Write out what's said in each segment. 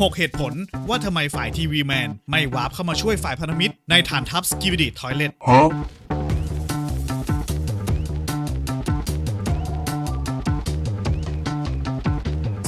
6 เหตุผลว่าทำไมฝ่ายทีวีแมนไม่วาร์ปเข้ามาช่วยฝ่ายพันธมิตรในฐานทัพสกิบิดิทอยเลต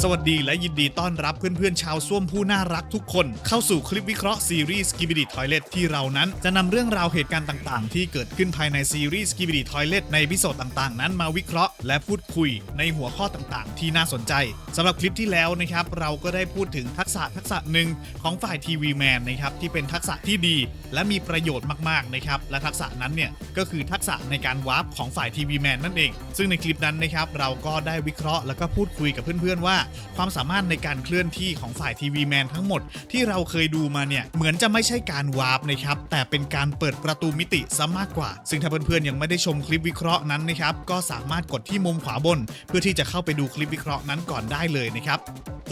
สวัสดีและยินดีต้อนรับเพื่อนๆชาวส้วมผู้น่ารักทุกคน เข้าสู่คลิปวิเคราะห์ซีรีส์ Skibidi Toilet ที่เรานั้น จะนำเรื่องราวเหตุการณ์ต่างๆ ที่เกิดขึ้นภายในซีรีส์ Skibidi Toilet ในพิโซดต่างๆ นั้นมาวิเคราะห์และพูดคุยในหัวข้อต่างๆ ที่น่าสนใจสำหรับคลิปที่แล้วนะครับเราก็ได้พูดถึงทักษะทักษะหนึ่งของฝ่ายทีวีแมนนะครับที่เป็นทักษะที่ดี และมีประโยชน์มากๆนะครับและทักษะนั้นเนี่ยก็คือทักษะในการวาร์ปของฝ่ายทีวีแมนนั่นเองซึ่งในคลิปนั้นนะครับเราก็ได้วิเคราะห์แล้วก็พูดคุยกับเพื่อนๆว่าความสามารถในการเคลื่อนที่ของฝ่ายทีวีแมนทั้งหมดที่เราเคยดูมาเนี่ย เหมือนจะไม่ใช่การวาร์ปนะครับ แต่เป็นการเปิดประตูมิติซะมากกว่า ซึ่งถ้าเพื่อนๆยังไม่ได้ชมคลิปวิเคราะห์นั้นนะครับ ก็สามารถกดที่มุมขวาบน เพื่อที่จะเข้าไปดูคลิปวิเคราะห์นั้นก่อนได้เลยนะครับ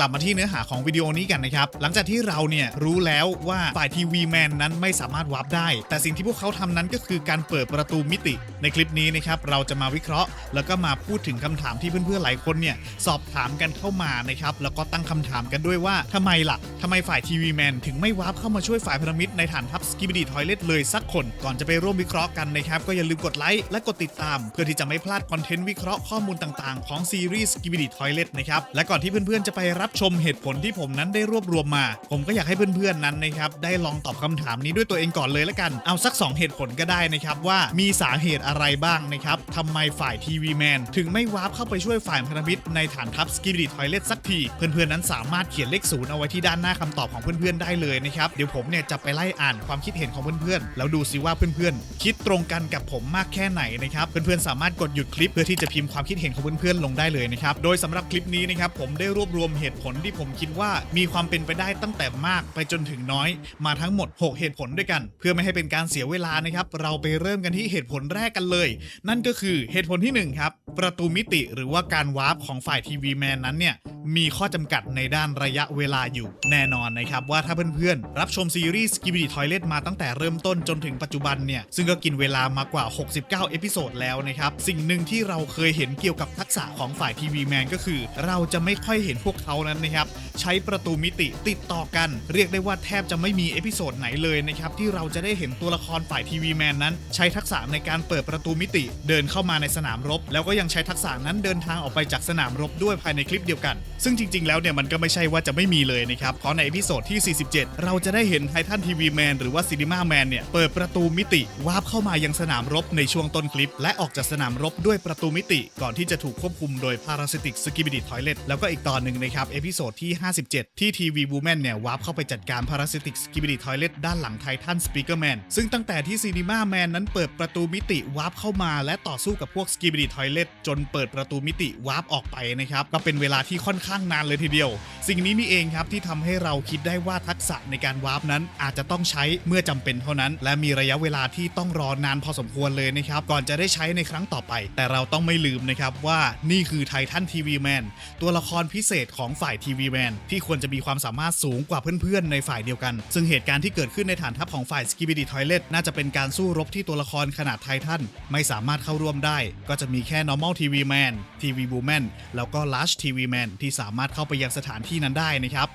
กลับมาที่เนื้อหาของวิดีโอนี้กันนะครับ หลังจากที่เราเนี่ยรู้แล้วว่าฝ่ายทีวีแมนนั้นไม่สามารถวาร์ปได้ แต่สิ่งที่พวกเขาทำนั้นก็คือการเปิดประตูมิติ ในคลิปนี้นะครับเราจะมาวิเคราะห์ แล้วก็มาพูดถึงคำถามที่เพื่อนๆหลายคนเนี่ยสอบถามกันเข้ามานะครับแล้วก็ตั้งคำถามกันด้วยว่าทำไมล่ะทำไมฝ่ายทีวีแมนถึงไม่วาร์ปเข้ามาช่วยฝ่ายพันธมิตรในฐานทัพสกิบดีทอยเลตเลยสักคนก่อนจะไปร่วมวิเคราะห์กันนะครับก็อย่าลืมกดไลค์และกดติดตาม เพื่อที่จะไม่พลาดคอนเทนต์วิเคราะห์ข้อมูลต่างๆของซีรีส์ s k i b i d i Toilet นะครับและก่อนที่เพื่อนๆจะไปรับชมเหตุผลที่ผมนั้นได้รวบรวมมา ผมก็อยากให้เพื่อนๆนั้นนะครับได้ลองตอบคำถามนี้ด้วยตัวเองก่อนเลยละกันเอาสัก 2 เหตุผลก็ได้นะครับว่ามีสาเหตุอะไรบ้างนะครับทำไมฝ่ายทีวีแมนถึงไม่วาร์ปเข้าไปช่วยฝ่ายพันธมิตรในฐานทัพ s k i b i d i Toilet สักที เพื่อนๆนั้นสามารถเขียนเลขศูนย์เอาไว้ที่ด้านหน้าคำตอบของเพื่อนๆได้เลยนะครับเดี๋ยวผมเนี่ยจะไปไล่อ่านความคิดเห็นของเพื่อนๆแล้วดูซิว่าเพื่อนๆคิดตรงกันกับผมมากแค่ไหนนะครับเพื่อนๆสามารถกดหยุดคลิปเพื่อที่จะพิมพ์ความคิดเห็นของเพื่อนๆลงได้เลยนะครับโดยสำหรับคลิปนี้นะครับผมได้รวบรวมเหตุผลที่ผมคิดว่ามีความเป็นไปได้ตั้งแต่มากไปจนถึงน้อย มาทั้งหมด 6 เหตุผลด้วยกัน เพื่อไม่ให้เป็นการเสียเวลานะครับเราไปเริ่มกันที่เหตุผลแรกกันเลย นั่นก็คือเหตุผลที่หนึ่งครับประตูมิติหรือว่าการวาร์ปของฝ่ายทีวีแมนนั้นเนี่ยมีข้อจำกัดในด้านระยะเวลาอยู่แน่นอนนะครับ ว่าถ้าเพื่อนๆ รับชมซีรีส์ Skibidi Toilet มาตั้งแต่เริ่มต้นจนถึงปัจจุบันเนี่ย ซึ่งก็กินเวลามากว่า 69 เอพิโซดแล้วนะครับ สิ่งหนึ่งที่เราเคยเห็นเกี่ยวกับทักษะของฝ่ายทีวีแมนก็คือ เราจะไม่ค่อยเห็นพวกเขานั้นนะครับ ใช้ประตูมิติติดต่อกัน เรียกได้ว่าแทบจะไม่มีเอพิโซดไหนเลยนะครับที่เราจะได้เห็นตัวละครฝ่ายทีวีแมนนั้น ใช้ทักษะในการเปิดประตูมิติ เดินเข้ามาในสนามรบ แล้วก็ยังใช้ทักษะนั้นเดินทางออกไปจากสนามรบด้วยภายในคลิปเดียวกันซึ่งจริง ๆ แล้วเนี่ยมันก็ไม่ใช่ว่าจะไม่มีเลยนะครับ เพราะในเอพิโซดที่ 47 เราจะได้เห็นไททันทีวีแมนหรือว่าซีนิมาแมนเนี่ย เปิดประตูมิติวาร์ปเข้ามายังสนามรบในช่วงต้นคลิป และออกจากสนามรบด้วยประตูมิติ ก่อนที่จะถูกควบคุมโดยพาราซิติกสกิบิดิทอยเลตแล้วก็อีกตอนหนึ่งนะครับเอพิโซดที่ 57 ที่ทีวีบูแมนเนี่ยวาร์ปเข้าไปจัดการพาราซิติกสกิบิดิทอยเลตด้านหลังไททันสปีกเกอร์แมนซึ่งตั้งแต่ที่ซีนิมาแมนนั้นเปิดประตูมิติวาร์ปเข้ามา และต่อสู้กับพวกสกิบิดิทอยเลตจนเปิดประตูมิติวาร์ปออกไปนะครับก็เป็นเวลาที่ค่อนข้างนานเลยทีเดียว สิ่งนี้นี่เองครับที่ทำให้เราคิดได้ว่าทักษะในการวาร์ปนั้น อาจจะต้องใช้เมื่อจำเป็นเท่านั้น และมีระยะเวลาที่ต้องรอนานพอสมควรเลยนะครับก่อนจะได้ใช้ในครั้งต่อไป แต่เราต้องไม่ลืมนะครับว่านี่คือไททันทีวีแมนตัวละครพิเศษของฝ่ายทีวีแมนที่ควรจะมีความสามารถสูงกว่าเพื่อนๆ ในฝ่ายเดียวกัน ซึ่งเหตุการณ์ที่เกิดขึ้นในฐานทัพของฝ่ายสกิบิดิทอยเลตน่าจะเป็นการสู้รบที่ตัวละครขนาดไททันไม่สามารถเข้าร่วมได้ ก็จะมีแค่ normal TV man TV woman แล้วก็ large TV man ที่สามารถเข้าไปยังสถานที่นั้นได้นะครับ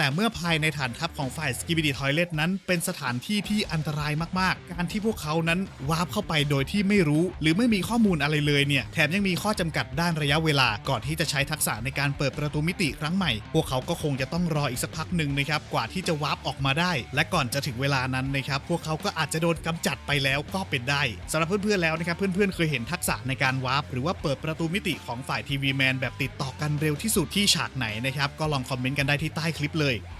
แต่เมื่อภายในฐานทัพของฝ่าย Skibidi Toilet นั้นเป็นสถานที่ที่อันตรายมากๆ การที่พวกเขานั้นวาร์ปเข้าไปโดยที่ไม่รู้ หรือไม่มีข้อมูลอะไรเลยเนี่ยแถมยังมีข้อจำกัดด้านระยะเวลา ก่อนที่จะใช้ทักษะในการเปิดประตูมิติครั้งใหม่ พวกเขาก็คงจะต้องรออีกสักพักหนึ่งนะครับกว่าที่จะวาร์ปออกมาได้ และก่อนจะถึงเวลานั้นนะครับพวกเขาก็อาจจะโดนกำจัดไปแล้วก็เป็นได้สำหรับเพื่อนๆแล้วนะครับเพื่อนๆเคยเห็นทักษะในการวาร์ปหรือว่าเปิดประตูมิติของฝ่ายทีวีแมนแบบติดต่อกันเร็วที่สุดที่ฉากไหนนะครับก็ลองคอมเมนต์กันได้ที่ใต้คลิปเลย really?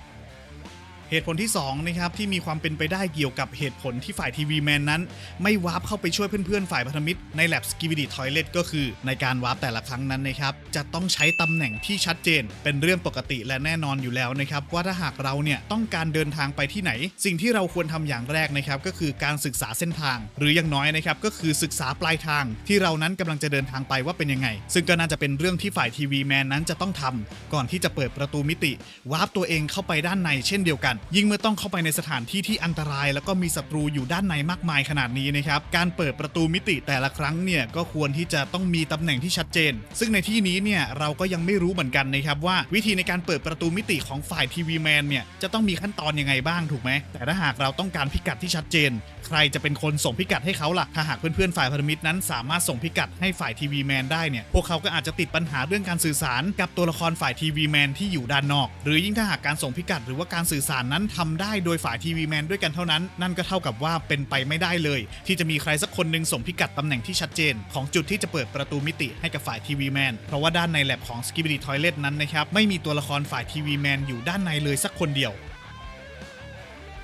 เหตุผลที่2นะครับที่มีความเป็นไปได้เกี่ยวกับเหตุผลที่ฝ่ายทีวีแมนนั้น ไม่วาร์ปเข้าไปช่วยเพื่อนๆ ฝ่ายพันธมิตรในแลบสกิวิดีทอยเลตก็คือ ในการวาร์ปแต่ละครั้งนั้นนะครับจะต้องใช้ตำแหน่งที่ชัดเจน เป็นเรื่องปกติและแน่นอนอยู่แล้วนะครับว่าถ้าหากเราเนี่ยต้องการเดินทางไปที่ไหน สิ่งที่เราควรทำอย่างแรกนะครับก็คือการศึกษาเส้นทาง หรืออย่างน้อยนะครับก็คือศึกษาปลายทางที่เรานั้นกำลังจะเดินทางไปว่าเป็นยังไง ซึ่งก็น่าจะเป็นเรื่องที่ฝ่ายทีวีแมนนั้นจะต้องทำก่อนที่จะเปิดประตูมิติวาร์ปตัวเองเข้าไปด้านในเช่นเดียวกันยิ่งเมื่อต้องเข้าไปในสถานที่ที่อันตราย แล้วก็มีศัตรูอยู่ด้านในมากมายขนาดนี้นะครับการเปิดประตูมิติแต่ละครั้งเนี่ยก็ควรที่จะต้องมีตำแหน่งที่ชัดเจน ซึ่งในที่นี้เนี่ยเราก็ยังไม่รู้เหมือนกันนะครับว่าวิธีในการเปิดประตูมิติของฝ่ายทีวีแมนเนี่ยจะต้องมีขั้นตอนยังไงบ้างถูกไหมแต่ถ้าหากเราต้องการพิกัดที่ชัดเจน ใครจะเป็นคนส่งพิกัดให้เขาล่ะถ้าหากเพื่อนๆฝ่ายพันธมิตรนั้น สามารถส่งพิกัดให้ฝ่ายทีวีแมนได้เนี่ยพวกเขาก็อาจจะติดปัญหาเรื่องการสื่อสารกับตัวละครฝ่ายทีวีแมนที่อยู่ด้านนอก หรือยิ่งถ้าหากการส่งพิกัดหรือว่าการสื่อสารนั้นทำได้โดยฝ่ายทีวีแมนด้วยกันเท่านั้น นั่นก็เท่ากับว่าเป็นไปไม่ได้เลย ที่จะมีใครสักคนหนึ่งส่งพิกัดตำแหน่งที่ชัดเจน ของจุดที่จะเปิดประตูมิติให้กับฝ่ายทีวีแมนเพราะว่าด้านในแลบของ s k i b b d y Toilet นั้นนะครับไม่มีตัวละครฝ่ายทีวีแมนอยู่ด้านในเลยสักคนเดียว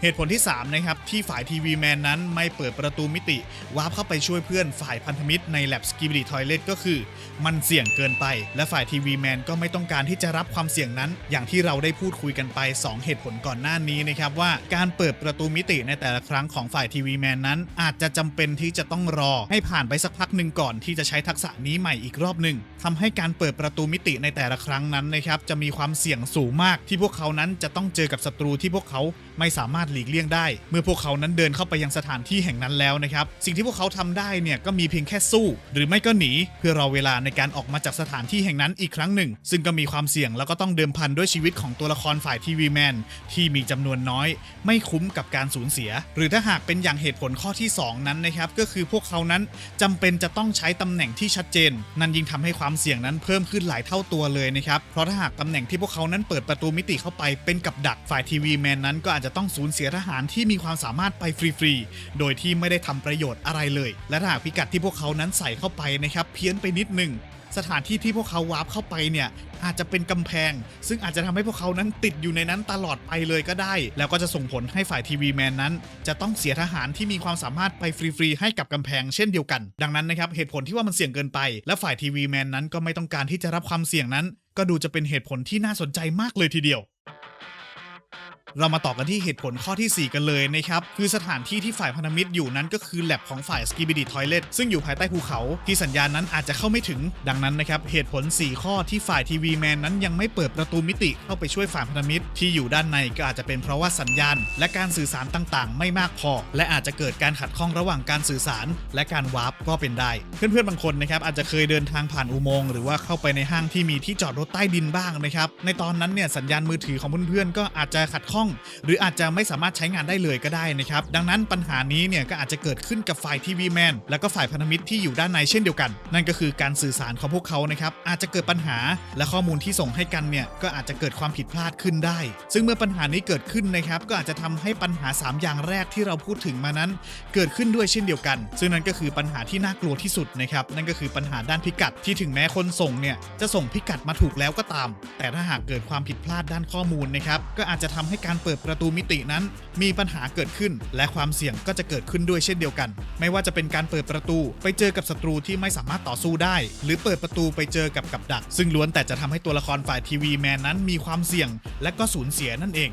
เหตุผลที่ 3 นะครับ ที่ฝ่ายทีวีแมนนั้นไม่เปิดประตูมิติวาร์ปเข้าไปช่วยเพื่อนฝ่ายพันธมิตรใน Lab s k i b b d y Toilet ก็คือ มันเสี่ยงเกินไป และฝ่ายทีวีแมนก็ไม่ต้องการที่จะรับความเสี่ยงนั้น อย่างที่เราได้พูดคุยกันไป 2 เหตุผลก่อนหน้านี้นะครับว่าการเปิดประตูมิติในแต่ละครั้งของฝ่ายทีวีแมนนั้น อาจจะจำเป็นที่จะต้องรอ ให้ผ่านไปสักพักหนึ่งก่อนที่จะใช้ทักษะนี้ใหม่อีกรอบหนึ่งทำให้การเปิดประตูมิติในแต่ละครั้งนั้นนะครับจะมีความเสี่ยงสูงมากที่พวกเขานั้นจะต้องเจอกับศัตรูที่พวกเขาไม่สามารถหลีกเลี่ยงได้ เมื่อพวกเขานั้นเดินเข้าไปยังสถานที่แห่งนั้นแล้วนะครับ สิ่งที่พวกเขาทำได้เนี่ยก็มีเพียงแค่สู้ หรือไม่ก็หนีเพื่อรอเวลาในการออกมาจากสถานที่แห่งนั้นอีกครั้งหนึ่ง ซึ่งก็มีความเสี่ยงแล้วก็ต้องเดิมพันด้วยชีวิตของตัวละครฝ่ายทีวีแมนที่มีจำนวนน้อย ไม่คุ้มกับการสูญเสีย หรือถ้าหากเป็นอย่างเหตุผลข้อที่ 2 นั้นนะครับก็คือพวกเขานั้นจำเป็นจะต้องใช้ตำแหน่งที่ชัดเจน นั่นยิ่งทำให้ความเสี่ยงนั้นเพิ่มขึ้นหลายเท่าตัวเลยนะครับเพราะถ้าหากตำแหน่งที่พวกเขานั้นเปิดประตูมิติเข้าไปเป็นกับดักฝ่ายทีวีแมนนั้นก็อาจจะต้องสูญเสียทหารที่มีความสามารถไปฟรีๆ โดยที่ไม่ได้ทำประโยชน์อะไรเลย และถ้าหากพิกัดที่พวกเขานั้นใส่เข้าไปนะครับเพี้ยนไปนิดหนึ่งสถานที่ที่พวกเขาวาร์ปเข้าไปเนี่ยอาจจะเป็นกำแพง ซึ่งอาจจะทำให้พวกเขานั้นติดอยู่ในนั้นตลอดไปเลยก็ได้ แล้วก็จะส่งผลให้ฝ่ายทีวีแมนนั้น จะต้องเสียทหารที่มีความสามารถไปฟรีๆ ให้กับกำแพงเช่นเดียวกัน ดังนั้นนะครับเหตุผลที่ว่ามันเสี่ยงเกินไป และฝ่ายทีวีแมนนั้นก็ไม่ต้องการที่จะรับความเสี่ยงนั้น ก็ดูจะเป็นเหตุผลที่น่าสนใจมากเลยทีเดียว เรามาต่อกันที่เหตุผลข้อที่ 4 กันเลยนะครับ คือสถานที่ที่ฝ่ายพันธมิตรอยู่นั้นก็คือแลบของฝ่าย s k i b b d y Toilet ซึ่งอยู่ภายใต้ภูเขาที่สัญญาณนั้นอาจจะเข้าไม่ถึง ดังนั้นนะครับ เหตุผล 4 ข้อที่ฝ่ายทีวีแมนนั้นยังไม่เปิดประตูมิติเข้าไปช่วยฝ่ายพันธมิตร ที่อยู่ด้านในก็อาจจะเป็นเพราะว่าสัญญาณ และการสื่อสารต่างๆ ไม่มากพอ และอาจจะเกิดการขัดข้องระหว่างการสื่อสาร และการวาร์ปก็เป็นได้ เพื่อนๆบางคนนะครับอาจจะเคยเดินทางผ่านอุโมงค์หรือว่าเข้าไปในห้างที่มีที่จอดรถใต้ดินบ้างนะครับในตอนนั้นเนี่ยสัญญาณมือถือของเพื่อนๆก็อาจจะขัดข้อง หรืออาจจะไม่สามารถใช้งานได้เลยก็ได้นะครับ ดังนั้นปัญหานี้เนี่ยก็อาจจะเกิดขึ้นกับฝ่ายทีวีแมนและก็ฝ่ายพันธมิตรที่อยู่ด้านในเช่นเดียวกัน นั่นก็คือการสื่อสารของพวกเขานะครับอาจจะเกิดปัญหาและข้อมูลที่ส่งให้กันเนี่ยก็อาจจะเกิดความผิดพลาดขึ้นได้ ซึ่งเมื่อปัญหานี้เกิดขึ้นนะครับก็อาจจะทำให้ปัญหา 3 อย่างแรกที่เราพูดถึงมานั้น เกิดขึ้นด้วยเช่นเดียวกัน ซึ่งนั่นก็คือปัญหาที่น่ากลัวที่สุดนะครับนั่นก็คือปัญหาด้านพิกัดที่ถึงแม้คนส่งเนี่ยจะส่งพิกัดมาถูกแล้วก็ตาม แต่ถ้าหากเกิดความผิดพลาดด้านข้อมูลนะครับก็อาจจะทำให้การเปิดประตูมิตินั้น มีปัญหาเกิดขึ้น และความเสี่ยงก็จะเกิดขึ้นด้วยเช่นเดียวกัน ไม่ว่าจะเป็นการเปิดประตูไปเจอกับศัตรูที่ไม่สามารถต่อสู้ได้ หรือเปิดประตูไปเจอกับกับดัก ซึ่งล้วนแต่จะทำให้ตัวละครฝ่ายทีวีแมนนั้นมีความเสี่ยง และก็สูญเสียนั่นเอง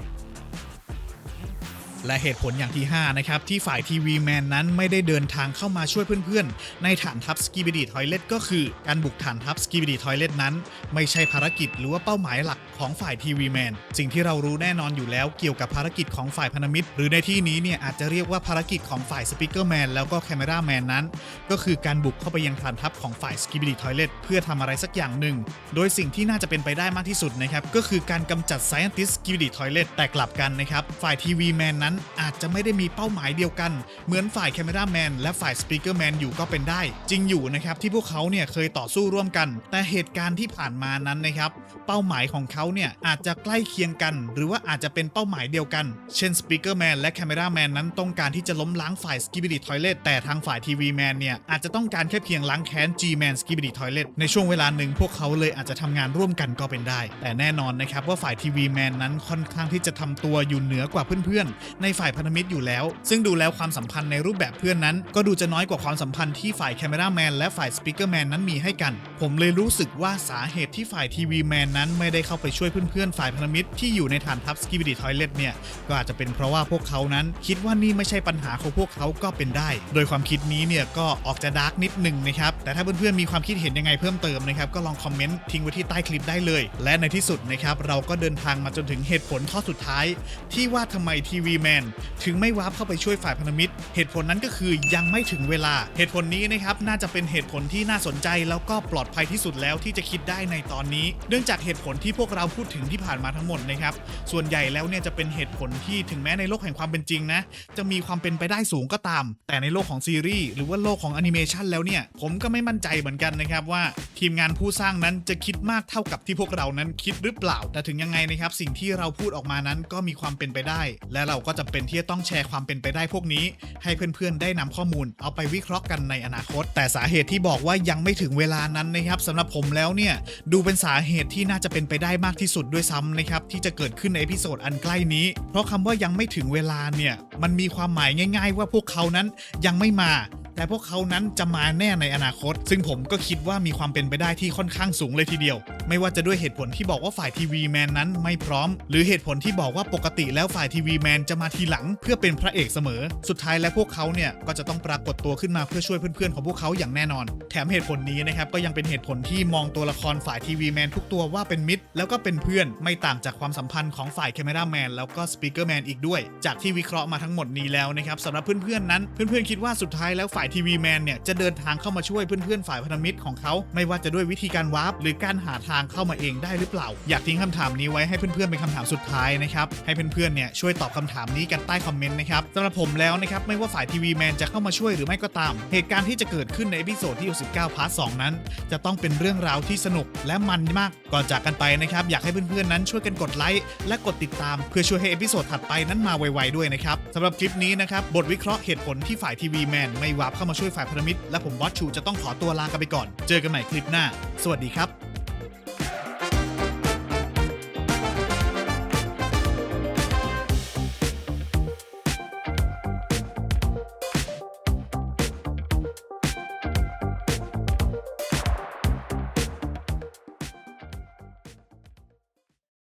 และเหตุผลอย่างที่ 5 นะครับ ที่ฝ่ายทีวีแมนนั้นไม่ได้เดินทางเข้ามาช่วยเพื่อนๆ ในฐานทัพสกีบิดีทอยเลตก็คือ การบุกฐานทัพสกีบิดีทอยเลตนั้น ไม่ใช่ภารกิจหรือว่าเป้าหมายหลักของฝ่ายทีวีแมนสิ่งที่เรารู้แน่นอนอยู่แล้วเกี่ยวกับภารกิจของฝ่ายพันธมิตร หรือในที่นี้เนี่ยอาจจะเรียกว่าภารกิจของฝ่ายสปิเกอร์แมนแล้วก็แคมเมราแมนนั้น ก็คือการบุกเข้าไปยังฐานทัพของฝ่ายสกีบิดีทอยเลตเพื่อทำอะไรสักอย่างหนึ่ง โดยสิ่งที่น่าจะเป็นไปได้มากที่สุดนะครับก็คือการกำจัด Scientist s k i b b d y Toilet แต่กลับกันนะครับฝ่ายทีวีแมนนั้นอาจจะไม่ได้มีเป้าหมายเดียวกัน เหมือนฝ่ายแคมเมราแมนและฝ่ายสปีกเกอร์แมนอยู่ก็เป็นได้ จริงอยู่นะครับที่พวกเขาเนี่ยเคยต่อสู้ร่วมกัน แต่เหตุการณ์ที่ผ่านมานั้นนะครับเป้าหมายของเขาเนี่ยอาจจะใกล้เคียงกัน หรือว่าอาจจะเป็นเป้าหมายเดียวกัน เช่นสปีกเกอร์แมนและแคมเมราแมนนั้นต้องการที่จะล้มล้างฝ่ายสกิบิดิทอยเลตแต่ทางฝ่ายทีวีแมนเนี่ยอาจจะต้องการแค่เพียงล้างแค้น G-Man s k i b b d y Toilet ในช่วงเวลาหนึ่งพวกเขาเลยอาจจะทำงานร่วมกันก็เป็นได้ แต่แน่นอนนะครับว่าฝ่ายทีวีแมนนั้นค่อนข้างที่จะทำตัวอยู่เหนือกว่าเพื่อนๆ ในฝ่ายพันธมิตรอยู่แล้ว ซึ่งดูแล้วความสัมพันธ์ในรูปแบบเพื่อนนั้น ก็ดูจะน้อยกว่าความสัมพันธ์ที่ฝ่ายแคมเมราแมนและฝ่ายสปีกเกอร์แมนนั้นมีให้กัน ผมเลยรู้สึกว่าสาเหตุที่ฝ่ายทีวีแมนนั้นไม่ได้เข้าไปช่วยเพื่อนๆฝ่ายพันธมิตรที่อยู่ในฐานทัพสกิบิดิทอยเลตเนี่ยก็อาจจะเป็นเพราะว่าพวกเขานั้นคิดว่านี่ไม่ใช่ปัญหาของพวกเขาก็เป็นได้ โดยความคิดนี้เนี่ยก็ออกจะดาร์กนิดหนึ่งนะครับแต่ถ้าเพื่อนๆมีความคิดเห็นยังไงเพิ่มเติมนะครับก็ลองคอมเมนต์ทิ้งไว้ที่ใต้คลิปได้เลย และในที่สุดนะครับเราก็เดินทางมาจนถึงเหตุผลข้อสุดท้าย ที่ว่าทำไมทีวีแมนถึงไม่วาร์ปเข้าไปช่วยฝ่ายพันธมิตร เหตุผลนั้นก็คือยังไม่ถึงเวลา เหตุผลนี้นะครับน่าจะเป็นเหตุผลที่น่าสนใจแล้วก็ปลอดภัยที่สุดแล้วที่จะคิดได้ในตอนนี้ เนื่องจากเหตุผลที่พวกเราราพูดถึงที่ผ่านมาทั้งหมดนะครับ ส่วนใหญ่แล้วเนี่ยจะเป็นเหตุผลที่ถึงแม้ในโลกแห่งความเป็นจริงนะ จะมีความเป็นไปได้สูงก็ตาม แต่ในโลกของซีรีส์หรือว่าโลกของแอนิเมชันแล้วเนี่ย ผมก็ไม่มั่นใจเหมือนกันนะครับว่าทีมงานผู้สร้างนั้นจะคิดมากเท่ากับที่พวกเรานั้นคิดหรือเปล่า แต่ถึงยังไงนะครับสิ่งที่เราพูดออกมานั้นก็มีความเป็นไปได้ และเราก็จะเป็นที่จะต้องแชร์ความเป็นไปได้พวกนี้ ให้เพื่อนๆได้นำข้อมูล เอาไปวิเคราะห์กันในอนาคต แต่สาเหตุที่บอกว่ายังไม่ถึงเวลานั้นนะครับสำหรับผมแล้วเนี่ยดูเป็นสาเหตุที่น่าจะเป็นไปได้มากที่สุดด้วยซ้ำนะครับที่จะเกิดขึ้นในเอพิโซดอันใกล้นี้ เพราะคำว่ายังไม่ถึงเวลาเนี่ยมันมีความหมายง่าย ๆ ว่าพวกเขานั้นยังไม่มา แต่พวกเขานั้นจะมาแน่ในอนาคต ซึ่งผมก็คิดว่ามีความเป็นไปได้ที่ค่อนข้างสูงเลยทีเดียว ไม่ว่าจะด้วยเหตุผลที่บอกว่าฝ่ายทีวีแมนนั้นไม่พร้อม หรือเหตุผลที่บอกว่าปกติแล้วฝ่ายทีวีแมนจะมาทีหลัง เพื่อเป็นพระเอกเสมอ สุดท้ายแล้วพวกเขาเนี่ยก็จะต้องปรากฏตัวขึ้นมาเพื่อช่วยเพื่อนๆของพวกเขาอย่างแน่นอน แถมเหตุผลนี้นะครับก็ยังเป็นเหตุผลที่มองตัวละครฝ่ายทีวีแมนทุกตัวว่าเป็นมิตร แล้วก็เป็นเพื่อนไม่ต่างจากความสัมพันธ์ของฝ่ายแคมราแมนแล้วก็สปีกเกอร์แมนอีกด้วย จากที่วิเคราะห์มาทั้งหมดนี้แล้วนะครับสำหรับเพื่อนๆนั้น เพื่อนๆคิดว่าสุดท้ายแล้วฝ่ายทีวีแมนเนี่ยจะเดินทางเข้ามาช่วยเพื่อนๆ ฝ่ายพันธมิตรของเขาไม่ว่าจะด้วยวิธีการวาร์ปหรือการหาทางเข้ามาเองได้หรือเปล่า อยากทิ้งคำถามนี้ไว้ให้เพื่อนๆเป็นคำถามสุดท้ายนะครับให้เพื่อนๆเนี่ยช่วยตอบคำถามนี้กันใต้คอมเมนต์นะครับสำหรับผมแล้วนะครับไม่ว่าฝ่ายทีวีแมนจะเข้ามาช่วยหรือไม่ก็ตาม เหตุการณ์ที่จะเกิดขึ้นในเอพิโซดที่69พาร์ท2นั้น จะต้องเป็นเรื่องราวที่สนุกและมันมากก่อนจากกันไปนะครับอยากให้เพื่อนๆนั้นช่วยกันกดไลค์และกดติดตาม เพื่อช่วยให้เอพิโซดถัดไปนั้นมาไวๆด้วยนะครับสำหรับคลิปนี้นะครับบทวิเคราะห์เหตุผลที่ฝ่ายทีวีแมนไม่วาเข้ามาช่วยฝ่ายพันธมิตรและผมบอสชูจะต้องขอตัวลากันไปก่อน เจอกันใหม่คลิปหน้า สวัสดีครับ